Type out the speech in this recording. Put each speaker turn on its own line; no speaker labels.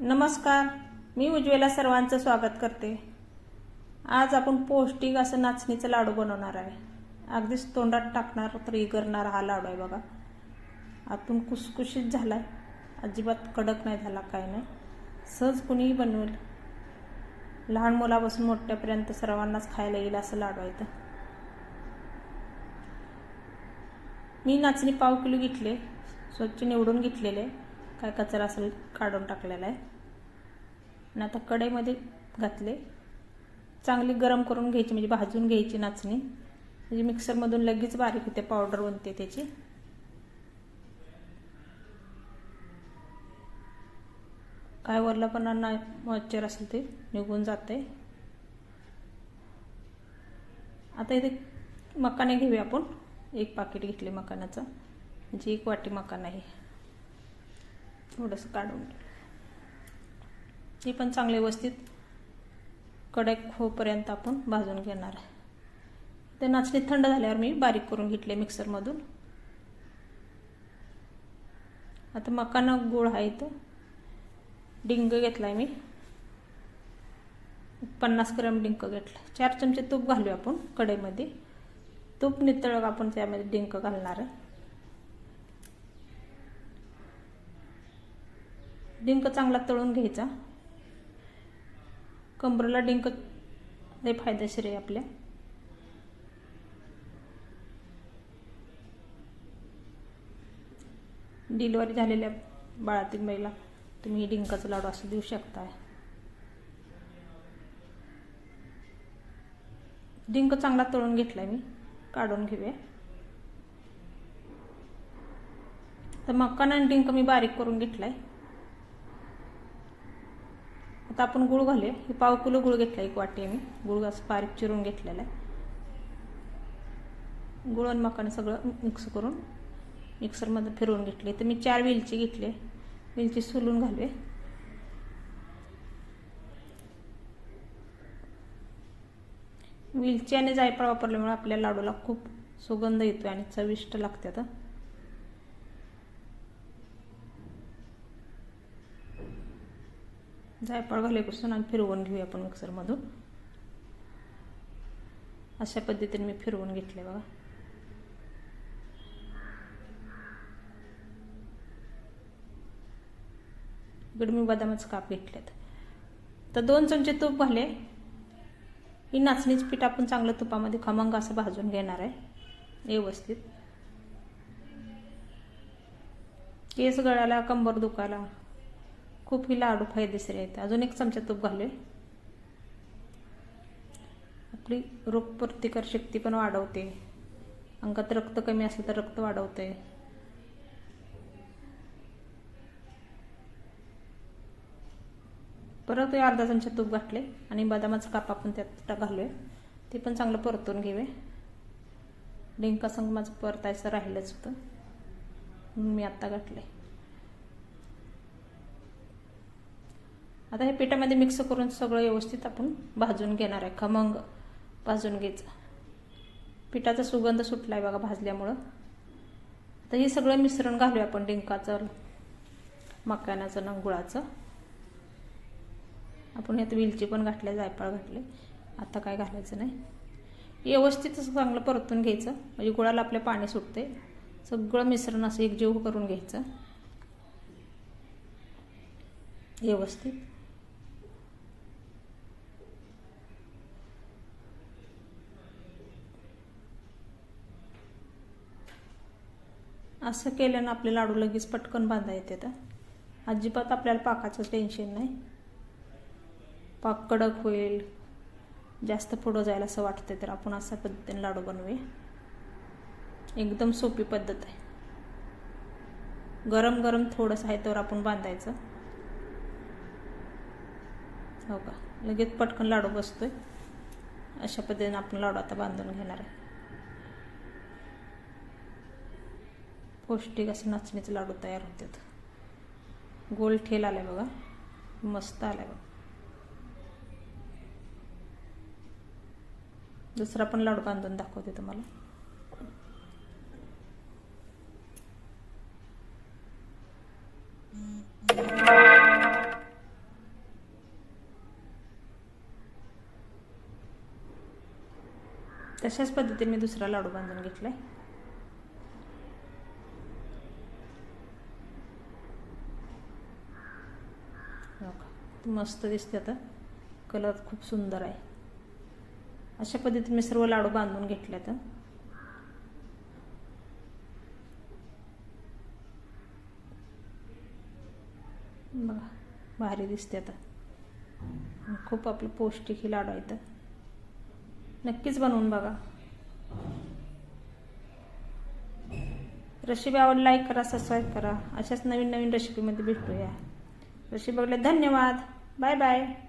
नमस्कार. मी उज्ज्वला सर्वांचं स्वागत करते. आज आपण पौष्टिक असं नाचणीचं लाडू बनवणार आहे. अगदीच तोंडात टाकणार तर करणारा हा लाडू आहे बघा. आतून कुसकुशीत झाला आहे अजिबात कडक नाही झाला काय नाही. सहज कुणीही बनवेल. लहान मुलापासून मोठ्यापर्यंत सर्वांनाच खायला येईल असं लाडू आहे तर मी नाचणी पाव किलो घेतले. स्वच्छ निवडून घेतलेले. काय कचरा असेल काढून टाकलेला आहे. आणि आता कढईमध्ये घातले. चांगली गरम करून घ्यायची म्हणजे भाजून घ्यायची नाचणी. म्हणजे मिक्सरमधून लगेच बारीक होते पावडर बनते त्याची. काय वरला ना मॉइश्चर असेल ते निघून जाते. आता इथे मकाने घेऊया आपण. एक पाकिट घेतले मकानाचं. म्हणजे एक वाटी मकान आहे. थोडंसं काढून ते पण चांगले व्यवस्थित कडक होपर्यंत आपण भाजून घेणार आहे. ते नाचणी थंड झाल्यावर मी बारीक करून घेतले मिक्सरमधून. आता मकाना गोळ आहे इथं. डिंक घेतला आहे मी. पन्नास ग्रॅम डिंक घेतला. चार चमचे तूप घालूया आपण कढईमध्ये. तूप नितळ आपण त्यामध्ये डिंक घालणार आहे. डिंक चांगला तळून घ्यायचा. कंबरला डिंक लय फायदेशीर आहे आपल्या. डिलिव्हरी झालेल्या बाळातील महिला तुम्ही डिंकाचं लाडू असं देऊ शकता डिंक चांगला तळून घेतलाय मी काढून घेऊया. तर मक्काना आणि डिंक मी बारीक करून घेतलाय. आता आपण गुळ घालूया. हे पाव किलो गुळ घेतला एक वाटी मी गुळ असं बारीक चिरून घेतलेला आहे. गुळ आणि मकाने सगळं मिक्स करून मिक्सरमध्ये फिरवून घेतले. तर मी चार वेलची घेतले वेलची सोलून घालूया. वेलची आणि जायफळ वापरल्यामुळे आपल्या लाडूला खूप सुगंध येतो आणि चविष्ट लागते आता. जायफळ घाल्यापासून आणि फिरवून घेऊया आपण मिक्सरमधून. अशा पद्धतीने मी फिरवून घेतले बघा. इकडे मी बदामाचं काप घेतलेत. तर दोन चमचे तूप घाले. ही नाचणीचं पीठ आपण चांगलं तुपामध्ये खमंग असं भाजून घेणार आहे व्यवस्थित. केस गळाला कंबर दुखायला. खूप ही लाडू फायदेशीर आहेत. अजून एक चमचा तूप घालूया. आपली रोगप्रतिकार शक्ती पण वाढवते. अंगात रक्त कमी असलं तर रक्त वाढवते. परत अर्धा चमचा तूप घातले आणि बदामाचं काप आपण त्यात घालूया. ते पण चांगलं परतून घेऊया. डिंका संग माझं परतायचं राहिलंच होतं. म्हणून मी आत्ता घातले आता हे पिठामध्ये मिक्स करून सगळं व्यवस्थित आपण भाजून घेणार आहे. खमंग भाजून घ्यायचं. पिठाचा सुगंध सुटला आहे बघा भाजल्यामुळं. आता हे सगळं मिश्रण घालूया आपण डिंकाचं मकानाचं नंगुळाचं. गुळाचं आपण यात वेलची पण घातले जायफळ घातले. आता काय घालायचं नाही. व्यवस्थित असं चांगलं परतून घ्यायचं. म्हणजे गुळाला आपल्या पाणी सुटते सगळं मिश्रण असं एकजीव करून घ्यायचं. व्यवस्थित. असं केल्यानं आपले लाडू लगेच पटकन बांधा येते तर. अजिबात आपल्याला पाकाचं टेन्शन नाही. पाक कडक होईल. जास्त पुढं जायला असं वाटतं तर आपण अशा पद्धतीने लाडू बनवूया. एकदम सोपी पद्धत आहे. गरम गरम थोडंसं आहे तर आपण बांधायचं. हो का? लगेच पटकन लाडू बसतोय. अशा पद्धतीने आपण लाडू आता बांधून घेणार आहे. पौष्टिक असे नाचणीचे लाडू तयार होतात. गोल ठेल आलाय बघा. मस्त आलाय बघा. दुसरा पण लाडू बांधून दाखवते तुम्हाला. तशाच पद्धतीने मी दुसरा लाडू बांधून घेतलाय. मस्त दिसते आता. कलर खूप सुंदर आहे. अशा पद्धतीने मी सर्व लाडू बांधून घेतल्यात बघा भारी दिसते आता. खूप आपलं पौष्टिक ही लाडू आहेत नक्कीच बनवून बघा. रेसिपी आवड लाईक करा सबस्क्राईब करा. अशाच नवीन नवीन रेसिपीमध्ये भेटूया. रेसिपी बघले धन्यवाद. Bye bye.